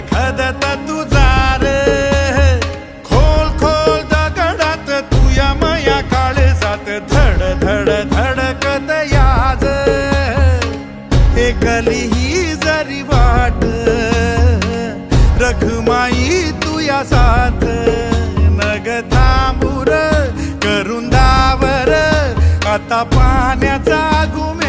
खदत तुझार खोल खोल दगडात तुया मया काळ जात धड धड धडकत याज. एकली ही जरी वाट. रघुमाई तुया साथ. नग थांबूर करून दावर. आता पाण्याचा गुम